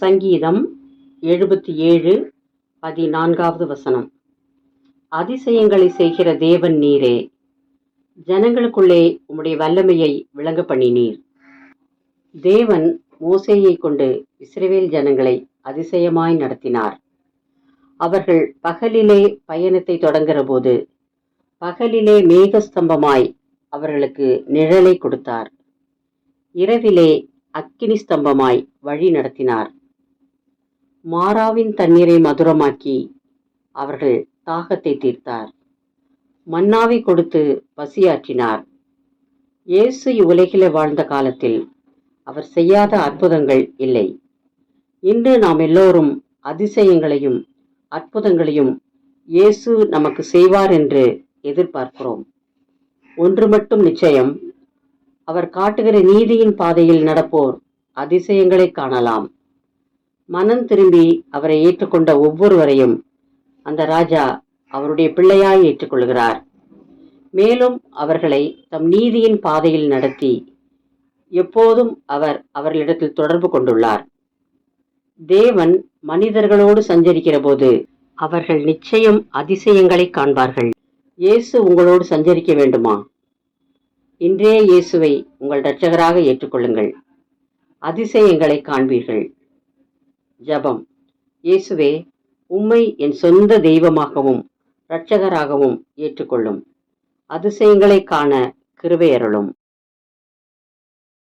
சங்கீதம் எழுபத்தி ஏழு பதினான்காவது வசனம். அதிசயங்களை செய்கிற தேவன் நீரே ஜனங்களுக்குள்ளே உம்முடைய வல்லமையை விளங்க பண்ணினீர். தேவன் மோசேயை கொண்டு இஸ்ரவேல் ஜனங்களை அதிசயமாய் நடத்தினார். அவர்கள் பகலிலே பயணத்தை தொடங்குகிறபோது பகலிலே மேகஸ்தம்பமாய் அவர்களுக்கு நிழலை கொடுத்தார். இரவிலே அக்கினி ஸ்தம்பமாய் வழி நடத்தினார். மாறாவின் தண்ணீரை மதுரமாக்கி அவர்கள் தாகத்தை தீர்த்தார். மன்னாவை கொடுத்து பசியாற்றினார். இயேசு இவ்வுலகிலே வாழ்ந்த காலத்தில் அவர் செய்யாத அற்புதங்கள் இல்லை. இன்று நாம் எல்லோரும் அதிசயங்களையும் அற்புதங்களையும் இயேசு நமக்கு செய்வார் என்று எதிர்பார்க்கிறோம். ஒன்று மட்டும் நிச்சயம் அவர் காட்டுகிற நீதியின் பாதையில் நடப்போர் அதிசயங்களை காணலாம். மனம் திரும்பி அவரை ஏற்றுக்கொண்ட ஒவ்வொருவரையும் அந்த ராஜா அவருடைய பிள்ளையாய் ஏற்றுக்கொள்கிறார். மேலும் அவர்களை தம் நீதியின் பாதையில் நடத்தி எப்போதும் அவர் அவர்களிடத்தில் தொடர்பு கொண்டுள்ளார். தேவன் மனிதர்களோடு சஞ்சரிக்கிற போது அவர்கள் நிச்சயம் அதிசயங்களை காண்பார்கள். இயேசு உங்களோடு சஞ்சரிக்க வேண்டுமா? இன்றே இயேசுவை உங்கள் இரட்சகராக ஏற்றுக்கொள்ளுங்கள். அதிசயங்களை காண்பீர்கள். ஜபம். இயேசுவே உம்மை என் சொந்த தெய்வமாகவும் இரட்சகராகவும் ஏற்றுக்கொள்ளும். அதிசயங்களை காண கிருபையருளும்